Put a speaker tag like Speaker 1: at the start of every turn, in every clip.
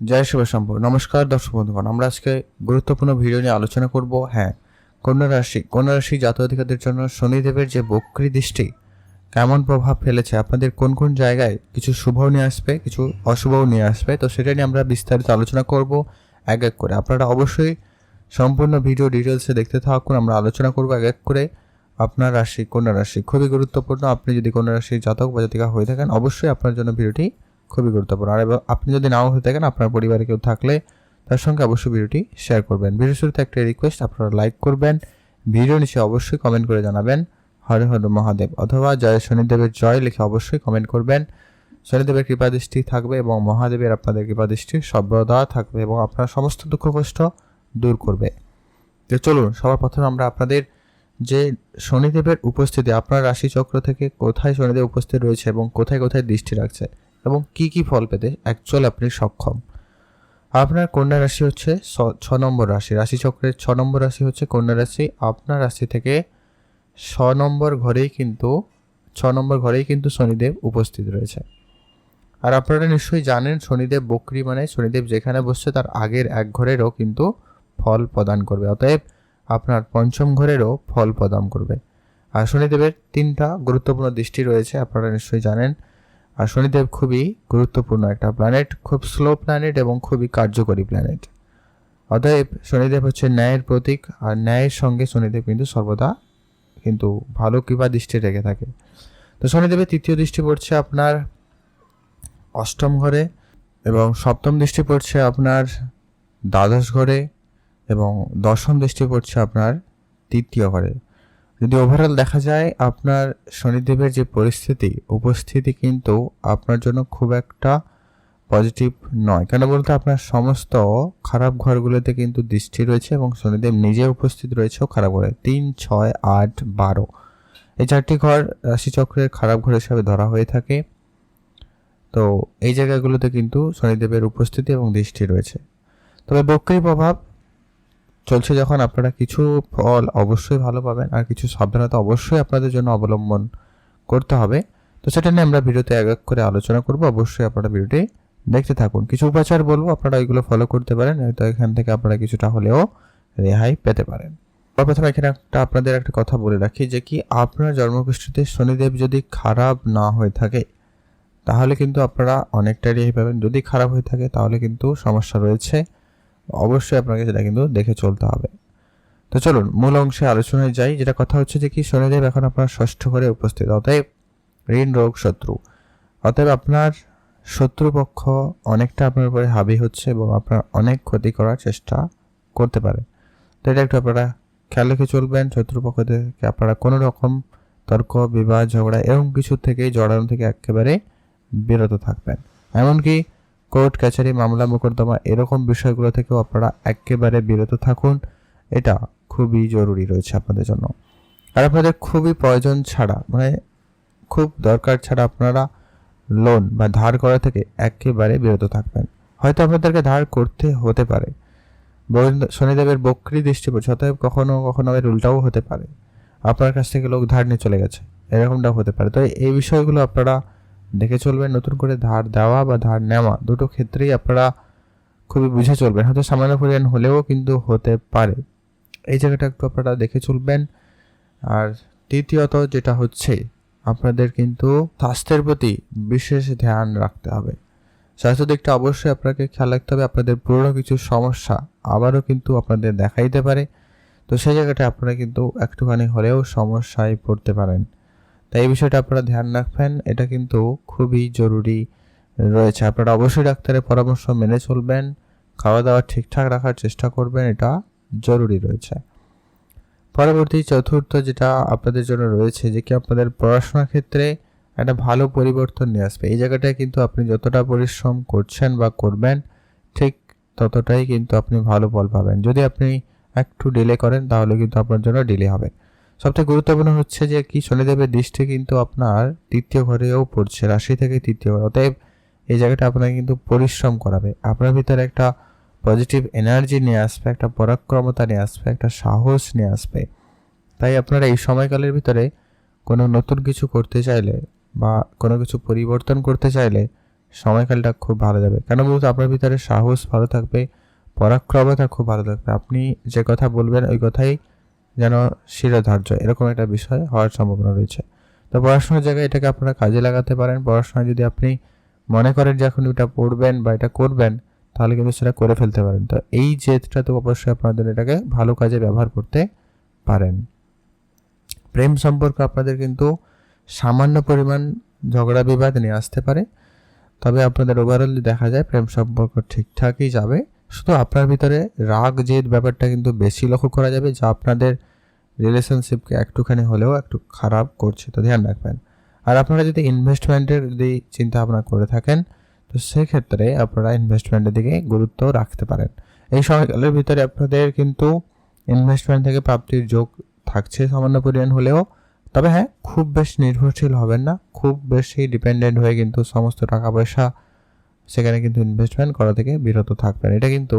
Speaker 1: জয় শিব শম্ভু। নমস্কার দর্শক বন্ধুগণ, আমরা আজকে গুরুত্বপূর্ণ ভিডিও নিয়ে আলোচনা করব। হ্যাঁ কন্যা রাশি কন্যা রাশি জন্য শনিদেবের যে বক্রী দৃষ্টি, কেমন প্রভাব ফেলেছে, আপনাদের কোন কোন জায়গায় কিছু শুভও নিয়ে আসবে, কিছু অশুভও নিয়ে আসবে, তো সেটা নিয়ে আমরা বিস্তারিত আলোচনা করব এক এক করে। আপনারা অবশ্যই সম্পূর্ণ ভিডিও ডিটেলসে দেখতে থাকুন, আমরা আলোচনা করব এক এক করে। আপনার রাশি, কন্যা রাশি, খুবই গুরুত্বপূর্ণ। আপনি যদি কন্যা রাশির জাতক বা জাতিকা হয়ে থাকেন, অবশ্যই আপনার জন্য ভিডিওটি খুবই গুরুত্বপূর্ণ। আর আপনি যদি নাও হয়ে থাকেন, আপনার পরিবারে কেউ থাকলে তার সঙ্গে অবশ্যই ভিডিওটি শেয়ার করবেন। ভিডিও শুরুতে একটা রিকোয়েস্ট আপনারা লাইক করবেন। ভিডিও নিচে অবশ্যই কমেন্ট করে জানাবেন, হরে হর মহাদেব। অথবা জয় শনিদেবের জয় লিখে অবশ্যই কমেন্ট করবেন। শনিদেবের কৃপাদৃষ্টি থাকবে এবং মহাদেবের আপনাদের কৃপাদৃষ্টি সর্বদা থাকবে এবং আপনার সমস্ত দুঃখ কষ্ট দূর করবে। তো চলুন, সবার প্রথমে আমরা আপনাদের যে শনিদেবের উপস্থিতি, আপনার রাশিচক্র থেকে কোথায় শনিদেব উপস্থিত রয়েছে এবং কোথায় কোথায় দৃষ্টি রাখছে এবং কি কি ফল পেতে অ্যাকচুয়াল আপনি সক্ষম? আপনার কন্যা রাশি হচ্ছে ছ- নম্বর রাশি। রাশিচক্রের ছ নম্বর রাশি হচ্ছে কন্যা রাশি। আপনার রাশি থেকে ছ নম্বর ঘরেই কিন্তু, ছ নম্বর ঘরেই কিন্তু শনিদেব উপস্থিত রয়েছে। আর আপনারা নিশ্চয়ই জানেন, শনিদেব বকরি মানে শনিদেব যেখানে বসছে তার আগের এক ঘরেরও কিন্তু ফল প্রদান করবে। অতএব আপনার পঞ্চম ঘরেরও ফল প্রদান করবে। আর শনিদেবের তিনটা গুরুত্বপূর্ণ দৃষ্টি রয়েছে, আপনারা নিশ্চয়ই জানেন। আর শনিদেব খুবই গুরুত্বপূর্ণ একটা প্ল্যানেট খুব স্লো প্ল্যানেট এবং খুবই কার্যকরী প্ল্যানেট অতএব শনিদেব হচ্ছে ন্যায়ের প্রতীক, আর ন্যায়ের সঙ্গে শনিদেব কিন্তু সর্বদা কিন্তু ভালো কৃপা দৃষ্টি রেখে থাকে। তো শনিদেবের তৃতীয় দৃষ্টি পড়ছে আপনার অষ্টম ঘরে এবং সপ্তম দৃষ্টি পড়ছে আপনার দ্বাদশ ঘরে এবং দশম দৃষ্টি পড়ছে আপনার তৃতীয় ঘরে। যদি ওভারঅল দেখা যায়, আপনার শনিদেবের যে পরিস্থিতি, উপস্থিতি কিন্তু আপনার জন্য খুব একটা পজিটিভ নয়। কেন বলতে আপনার সমস্ত খারাপ ঘরগুলোতে কিন্তু দৃষ্টি রয়েছে এবং শনিদেব নিজে উপস্থিত রয়েছেও খারাপ ঘরে। তিন, ছয়, আট, বারো। এই চারটি ঘর রাশিচক্রের খারাপ ঘর হিসাবে ধরা হয়ে থাকে। তো এই জায়গাগুলোতে কিন্তু শনিদেবের উপস্থিতি এবং দৃষ্টি রয়েছে। তবে বক্রী প্রভাব চলছে যখন আপনারা কিছু ফল অবশ্যই ভালো পাবেন আর কিছু সাবধানতা অবশ্যই আপনাদের জন্য অবলম্বন করতে হবে। তো সেটা নিয়ে আমরা ভিডিওতে এক এক করে আলোচনা করব। অবশ্যই আপনারা ভিডিওটি দেখতে থাকুন। কিছু উপাচার বলব, আপনারা ওইগুলো ফলো করতে পারেন, হয়তো এখান থেকে আপনারা কিছুটা হলেও রেহাই পেতে পারেন। প্রথমে এখানে একটা আপনাদের একটা কথা বলে রাখি যে কি, আপনার জন্মকুষ্ঠিতে শনিদেব যদি খারাপ না হয়ে থাকে, তাহলে কিন্তু আপনারা অনেকটা রেহাই পাবেন। যদি খারাপ হয়ে থাকে, তাহলে কিন্তু সমস্যা রয়েছে। অবশ্যই আপনাকে সেটা কিন্তু দেখে চলতে হবে। তো চলুন, মূল অংশে আলোচনায় যাই, যেটা কথা হচ্ছে যে কি শনিদেব এখন আপনার ষষ্ঠ ঘরে উপস্থিত। অতএব ঋণ, রোগ, শত্রু। অতএব আপনার শত্রুপক্ষ অনেকটা আপনার উপরে হাবি হচ্ছে এবং আপনার অনেক ক্ষতি করার চেষ্টা করতে পারে। তো এটা একটু আপনারা খেয়াল রেখে চলবেন শত্রুপক্ষ থেকে আপনারা কোনো রকম তর্ক, বিবাদ, ঝগড়া, এরকম কিছু থেকেই জড়ানো থেকে একেবারে বিরত থাকবেন। এমনকি কোর্ট, কাছারি মামলা, মোকদ্দমা এরকম বিষয়গুলো থেকেও আপনারা একেবারে বিরত থাকুন। এটা খুবই জরুরি রয়েছে আপনাদের জন্য। আর আপনাদের খুবই প্রয়োজন ছাড়া মানে খুব দরকার ছাড়া আপনারা লোন বা ধার করা থেকে একেবারে বিরত থাকবেন। হয়তো আপনাদেরকে ধার করতে হতে পারে। শনিদেবের বক্রি দৃষ্টি পড়ছে, অতএব কখনো কখনো এর উল্টাও হতে পারে। আপনার কাছ থেকে লোক ধার নিয়ে চলে গেছে, এরকমটাও হতে পারে। তো এই বিষয়গুলো আপনারা দেখে চলবেন, নতুন করে ধার দেওয়া বা ধার নেওয়া, দুটো ক্ষেত্রেই আপনারা খুবই বুঝে চলবেন। হয়তো সামান্য পরিমাণ হলেও কিন্তু হতে পারে। এই জায়গাটা একটু আপনারা দেখে চলবেন। আর তৃতীয়ত যেটা হচ্ছে, আপনাদের কিন্তু স্বাস্থ্যের প্রতি বিশেষ ধ্যান রাখতে হবে। স্বাস্থ্য দিকটা অবশ্যই আপনাকে খেয়াল রাখতে হবে। আপনাদের পুরনো কিছু সমস্যা আবারও কিন্তু আপনাদের দেখা দিতে পারে। তো সেই জায়গাটা আপনারা কিন্তু একটুখানি হলেও সমস্যায় পড়তে পারেন। তাই এই বিষয়টা আপনারা ধ্যান রাখবেন। এটা কিন্তু খুবই জরুরি রয়েছে। আপনারা অবশ্যই ডাক্তারের পরামর্শ মেনে চলবেন খাওয়া দাওয়া ঠিকঠাক রাখার চেষ্টা করবেন, এটা জরুরি রয়েছে। পরবর্তী চতুর্থ যেটা আপনাদের জন্য রয়েছে, যে কি আপনাদের পড়াশোনার ক্ষেত্রে একটা ভালো পরিবর্তন নিয়ে আসবে। এই জায়গাটায় কিন্তু আপনি যতটা পরিশ্রম করছেন বা করবেন, ঠিক ততটাই কিন্তু আপনি ভালো ফল পাবেন। যদি আপনি একটু ডিলে করেন, তাহলে কিন্তু আপনার জন্য ডিলে হবে। সবথেকে গুরুত্বপূর্ণ হচ্ছে যে কি, শনিদেবের দৃষ্টি কিন্তু আপনার তৃতীয় ঘরেও পড়ছে, রাশি থেকে তৃতীয় ঘর। অতএব এই জায়গাটা আপনাকে কিন্তু পরিশ্রম করাবে। আপনার ভিতরে একটা পজিটিভ এনার্জি নিয়ে আসবে, একটা পরাক্রমতা নিয়ে আসবে, একটা সাহস নিয়ে আসবে। তাই আপনারা এই সময়কালের ভিতরে কোনো নতুন কিছু করতে চাইলে বা কোনো কিছু পরিবর্তন করতে চাইলে সময়কালটা খুব ভালো যাবে। কেন বলতো আপনার ভিতরে সাহস ভালো থাকবে, পরাক্রমতা খুব ভালো থাকবে। আপনি যে কথা বলবেন ওই কথাই যেন শিরোধার্য, এরকম একটা বিষয় হওয়ার সম্ভাবনা রয়েছে। তো পড়াশোনার জায়গায় এটাকে আপনারা কাজে লাগাতে পারেন। পড়াশোনায় যদি আপনি মনে করেন যে এখন এটা পড়বেন বা এটা করবেন, তাহলে কিন্তু সেটা করে ফেলতে পারেন। তো এই জেদটা তো অবশ্যই আপনাদের এটাকে ভালো কাজে ব্যবহার করতে পারেন। প্রেম সম্পর্ক আপনাদের কিন্তু সামান্য পরিমাণ ঝগড়া বিবাদ নিয়ে আসতে পারে। তবে আপনাদের ওভারঅল দেখা যায় প্রেম সম্পর্ক ঠিকঠাকই যাবে। শুধু আপনার ভিতরে রাগ, জেদ ব্যাপারটা কিন্তু বেশি লক্ষ্য করা যাবে, যা আপনাদের রিলেশনশিপকে একটুখানি হলেও একটু খারাপ করছে। তো ধ্যান রাখবেন। আর আপনারা যদি ইনভেস্টমেন্টের যদি চিন্তা ভাবনা করে থাকেন, তো সেক্ষেত্রে আপনারা ইনভেস্টমেন্টের দিকে গুরুত্ব রাখতে পারেন। এই সময়কালের ভিতরে আপনাদের কিন্তু ইনভেস্টমেন্ট থেকে প্রাপ্তির যোগ থাকছে সামান্য পরিমাণ হলেও। তবে হ্যাঁ খুব বেশ নির্ভরশীল হবেন না। খুব বেশি ডিপেন্ডেন্ট হয়ে কিন্তু সমস্ত টাকা পয়সা সেখানে কিন্তু ইনভেস্টমেন্ট করা থেকে বিরত থাকবেন। এটা কিন্তু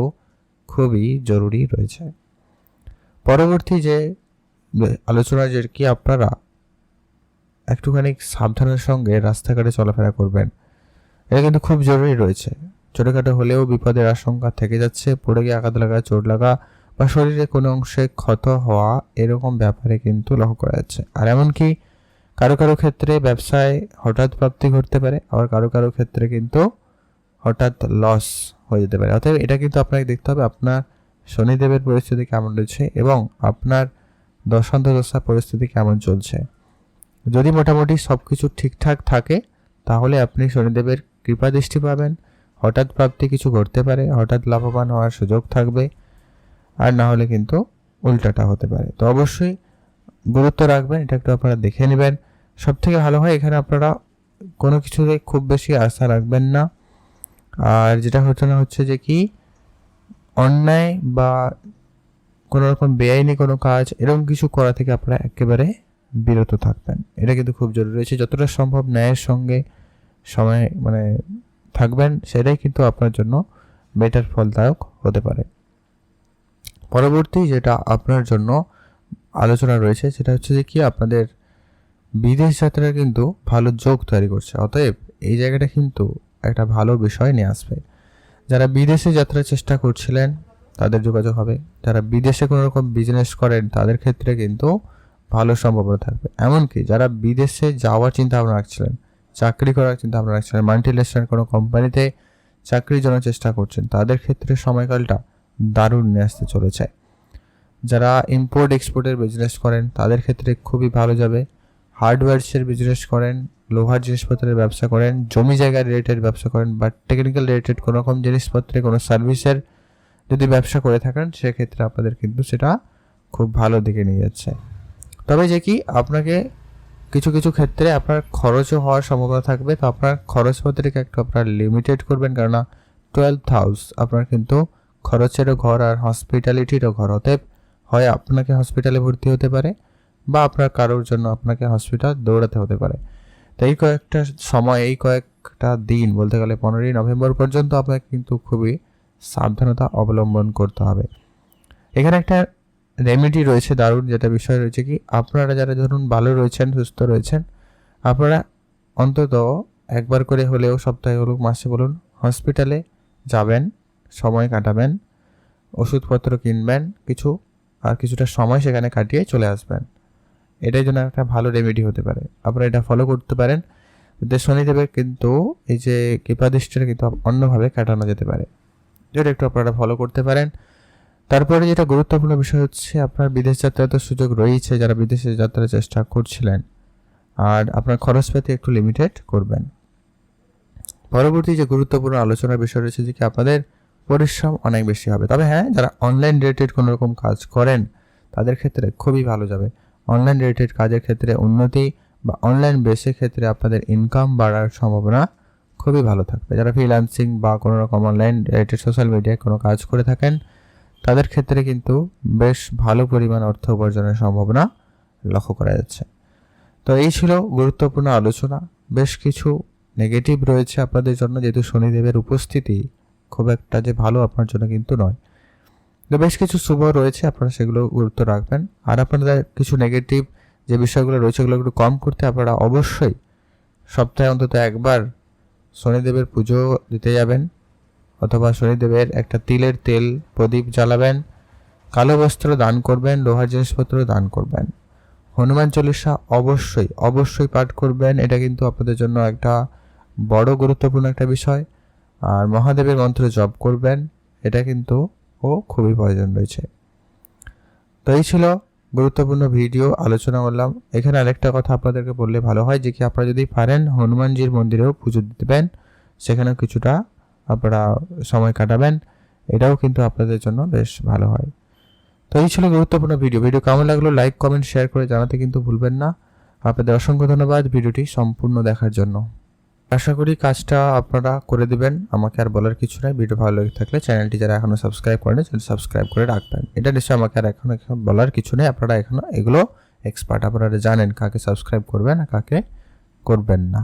Speaker 1: খুবই জরুরি রয়েছে। পরবর্তী যে আলোচনা, যে কি আপনারা একটুখানি সাবধানের সঙ্গে রাস্তাঘাটে চলাফেরা করবেন, এটা কিন্তু খুব জরুরি রয়েছে। ছোটোখাটো হলেও বিপদের আশঙ্কা থেকে যাচ্ছে, পড়ে গিয়ে আঘাত লাগা, চোট লাগা বা শরীরে কোনো অংশে ক্ষত হওয়া, এরকম ব্যাপারে কিন্তু লক্ষ্য করা যাচ্ছে। আর এমনকি কারও কারও ক্ষেত্রে ব্যবসায় হঠাৎ প্রাপ্তি ঘটতে পারে, আবার কারও কারও ক্ষেত্রে কিন্তু হঠাৎ লস হয়ে যেতে পারে। অতএব এটা কিন্তু আপনাকে দেখতে হবে, আপনার শনিদেবের পরিস্থিতি কেমন রয়েছে এবং আপনার দশা পরিস্থিতি কেমন চলছে। যদি মোটামুটি সব কিছু ঠিকঠাক থাকে, তাহলে আপনি শনিদেবের কৃপা দৃষ্টি পাবেন, হঠাৎ প্রাপ্তি কিছু ঘটতে পারে, হঠাৎ লাভবান হওয়ার সুযোগ থাকবে, আর না হলে কিন্তু উল্টাটা হতে পারে। তো অবশ্যই গুরুত্ব রাখবেন, এটা একটু আপনারা দেখে নেবেন। সব থেকে ভালো হয় এখানে আপনারা কোনো কিছুতে খুব বেশি আশা রাখবেন না। আর যেটা হচ্ছে না হচ্ছে যে কি, অন্যায় বা কোনো রকম বেআইনি কোনো কাজ, এরকম কিছু করা থেকে আপনারা একেবারে বিরত থাকবেন। এটা কিন্তু খুব জরুরি রয়েছে। যতটা সম্ভব ন্যায়ের সঙ্গে সময় মানে থাকবেন, সেটাই কিন্তু আপনার জন্য বেটার ফলদায়ক হতে পারে। পরবর্তী যেটা আপনার জন্য আলোচনা রয়েছে, সেটা হচ্ছে যে কি, আপনাদের বিদেশ যাত্রার কিন্তু ভালো যোগ তৈরি করছে। অতএব এই জায়গাটা কিন্তু একটা ভালো বিষয় নিয়ে আসবে। যারা বিদেশে যাত্রার চেষ্টা করছিলেন, তাদের যোগাযোগ হবে। যারা বিদেশে কোনো রকম বিজনেস করেন, তাদের ক্ষেত্রে কিন্তু ভালো সম্ভাবনা থাকবে। এমনকি যারা বিদেশে যাওয়ার চিন্তা ভাবনা রাখছিলেন, চাকরি করার চিন্তা ভাবনা রাখছিলেন মাল্টিনেশনাল কোনো কোম্পানিতে চাকরির জন্য চেষ্টা করছেন, তাদের ক্ষেত্রে সময়কালটা দারুণ নিয়ে আসতে চলেছে। যারা ইম্পোর্ট এক্সপোর্টের বিজনেস করেন, তাদের ক্ষেত্রে খুবই ভালো যাবে। হার্ডওয়্যারসের বিজনেস করেন লোহার জিনিসপত্রের ব্যবসা করেন, জমি জায়গা রিলেটেড ব্যবসা করেন বা টেকনিক্যাল রিলেটেড কোনো রকম জিনিসপত্রে, কোনো সার্ভিসের যদি ব্যবসা করে থাকেন, সেক্ষেত্রে আপনাদের কিন্তু সেটা খুব ভালো দিকে নিয়ে যাচ্ছে। তবে যে কি, আপনাকে কিছু কিছু ক্ষেত্রে আপনার খরচও হওয়ার সম্ভাবনা থাকবে, তো আপনার খরচপত্রকে একটু আপনার লিমিটেড করবেন, কেননা টুয়েলভ হাউস আপনার কিন্তু খরচেরও ঘর আর হসপিটালিটিরও ঘর, অতএব হয় আপনাকে হসপিটালে ভর্তি হতে পারে, বা আপনার কারোর জন্য আপনাকে হসপিটাল দৌড়াতে হতে পারে। তো এই কয়েকটা সময়, এই কয়েকটা দিন বলতে গেলে পনেরোই নভেম্বর পর্যন্ত আপনাকে কিন্তু খুবই সাবধানতা অবলম্বন করতে হবে। এখানে একটা রেমেডি রয়েছে, দারুণ যেটা বিষয় রয়েছে কি, আপনারা যারা ধরুন ভালো রয়েছেন, সুস্থ রয়েছেন, আপনারা অন্তত একবার করে হলেও সপ্তাহে হলেও মাসে বলুন হসপিটালে যাবেন, সময় কাটাবেন, ওষুধপত্র কিনবেন, কিছু আর কিছুটা সময় সেখানে কাটিয়ে চলে আসবেন। এটাই জন্য একটা ভালো রেমেডি হতে পারে। আপনারা এটা ফলো করতে পারেন। যে শনিদেবের কিন্তু এই যে কৃপাদৃষ্টিটা কিন্তু অন্যভাবে কাটানো যেতে পারে। যেটা একটু আপনারা ফলো করতে পারেন। তারপরে যেটা গুরুত্বপূর্ণ বিষয় হচ্ছে, আপনার বিদেশ যাত্রার তো সুযোগ রয়েছে, যারা বিদেশে যাত্রার চেষ্টা করছিলেন। আর আপনার খরচপাতি একটু লিমিটেড করবেন। পরবর্তী যে গুরুত্বপূর্ণ আলোচনার বিষয় রয়েছে, যে কি আপনাদের পরিশ্রম অনেক বেশি হবে। তবে হ্যাঁ যারা অনলাইন রিলেটেড কোনো রকম কাজ করেন, তাদের ক্ষেত্রে খুবই ভালো যাবে। অনলাইন রিলেটেড কাজের ক্ষেত্রে উন্নতি বা অনলাইন বেসের ক্ষেত্রে আপনাদের ইনকাম বাড়ার সম্ভাবনা খুবই ভালো থাকবে। যারা ফ্রিল্যান্সিং বা কোনো রকম অনলাইন রিলেটেড সোশ্যাল মিডিয়ায় কোনো কাজ করে থাকেন, তাদের ক্ষেত্রে কিন্তু বেশ ভালো পরিমাণ অর্থ উপার্জনের সম্ভাবনা লক্ষ্য করা যাচ্ছে। তো এই ছিল গুরুত্বপূর্ণ আলোচনা। বেশ কিছু নেগেটিভ রয়েছে আপনাদের জন্য, যেহেতু শনিদেবের উপস্থিতি খুব একটা যে ভালো আপনার জন্য কিন্তু নয়। তো বেশ কিছু শুভ রয়েছে, আপনারা সেগুলো গুরুত্ব রাখবেন। আর আপনাদের কিছু নেগেটিভ যে বিষয়গুলো রয়েছে ওগুলো একটু কম করতে আপনারা অবশ্যই সপ্তাহে অন্তত একবার শনিদেবের পুজো দিতে যাবেন অথবা শনিদেবের একটা তিলের তেল প্রদীপ জ্বালাবেন, কালো বস্ত্র দান করবেন, লোহার জিনিসপত্র দান করবেন। হনুমান চল্লিশা অবশ্যই অবশ্যই পাঠ করবেন, এটা কিন্তু আপনাদের জন্য একটা বড় গুরুত্বপূর্ণ একটা বিষয়। আর মহাদেবের মন্ত্র জপ করবেন, এটা কিন্তু ও খুবই প্রয়োজন রয়েছে। তো এই ছিল গুরুত্বপূর্ণ ভিডিও, আলোচনা করলাম। এখানে আরেকটা কথা আপনাদেরকে বললে ভালো হয়, যে কি আপনারা যদি পারেন হনুমানজির মন্দিরেও পুজো দিতে দিবেন সেখানেও কিছুটা আপনারা সময় কাটাবেন। এটাও কিন্তু আপনাদের জন্য বেশ ভালো হয়। তো এই ছিল গুরুত্বপূর্ণ ভিডিও। ভিডিও কেমন লাগল লাইক, কমেন্ট, শেয়ার করে জানাতে কিন্তু ভুলবেন না। আপনাদের অসংখ্য ধন্যবাদ ভিডিওটি সম্পূর্ণ দেখার জন্য। আশা করি কাজটা আপনারা করে দেবেন। আমাকে আর বলার কিছু নাই। ভিডিও ভালো লেগে থাকলে চ্যানেলটি যারা এখনও সাবস্ক্রাইব করেন চ্যানেল সাবস্ক্রাইব করে রাখবেন। এটা নিশ্চয়ই আমাকে আর এখন এখন বলার কিছু নেই। আপনারা এখনও এগুলো এক্সপার্ট আপনারা জানেন কাকে সাবস্ক্রাইব করবেন আর কাকে করবেন না।